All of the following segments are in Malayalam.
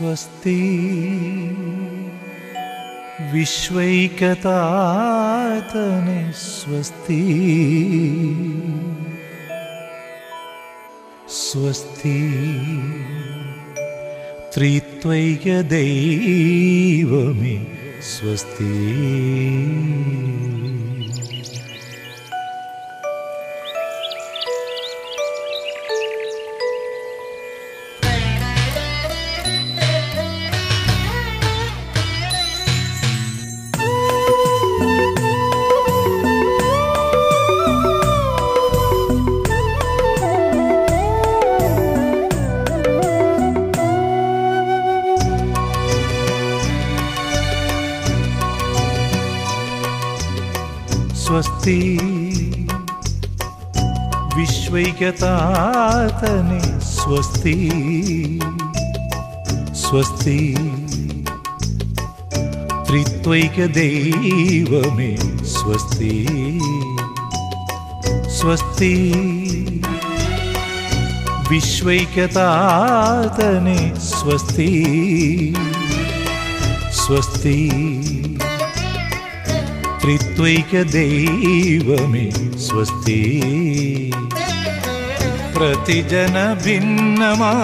स्वस्ति। विश्वैकतातने स्वस्ति। स्वस्ति। त्रित्वैकदैवमे दैव स्वस्ति। स्वस्ति। विश्वैकतातने स्वस्ति। स्वस्ति। त्रिवैकदेव मे स्वस्ति। स्वस्ति। विश्वैकतातने स्वस्ति। स्वस्ति। ത്രിത്വൈക ദൈവമേ സ്വസ്തി. പ്രതിജന ഭിന്നമാ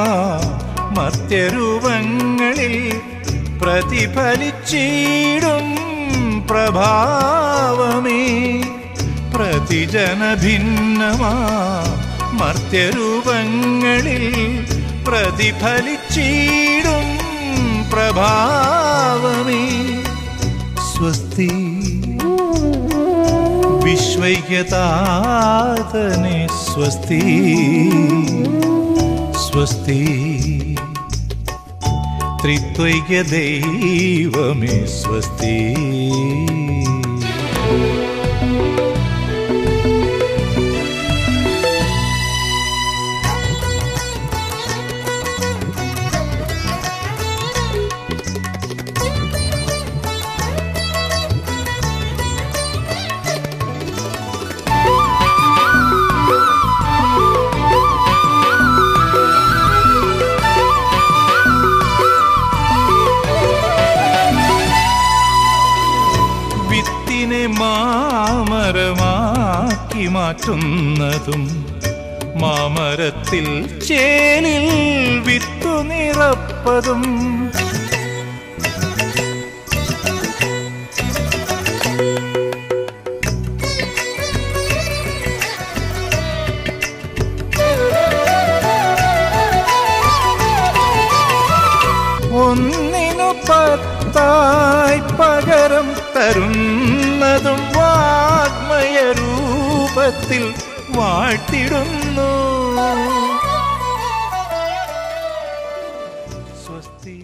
മത്യരൂപങ്ങളിൽ പ്രതിഫലിച്ചിടും പ്രഭാവമേ. പ്രതിജന ഭിന്നമാ മർത്യരൂപങ്ങളിൽ പ്രതിഫലിച്ചിടും പ്രഭാവമേ. സ്വസ്തി. वैयतातने स्वस्ति स्वस्ति त्रित्वैक्यदैवमे स्वस्ति മാറ്റുന്നതും മാമരത്തിൽ ചേനിൽ വിത്തു നിറപ്പതും. ഒന്നിനു പത്തായി പകരം തരുന്നതും ഭാവത്തിൽ വാഴ്ത്തിടുന്നു. സ്വസ്തി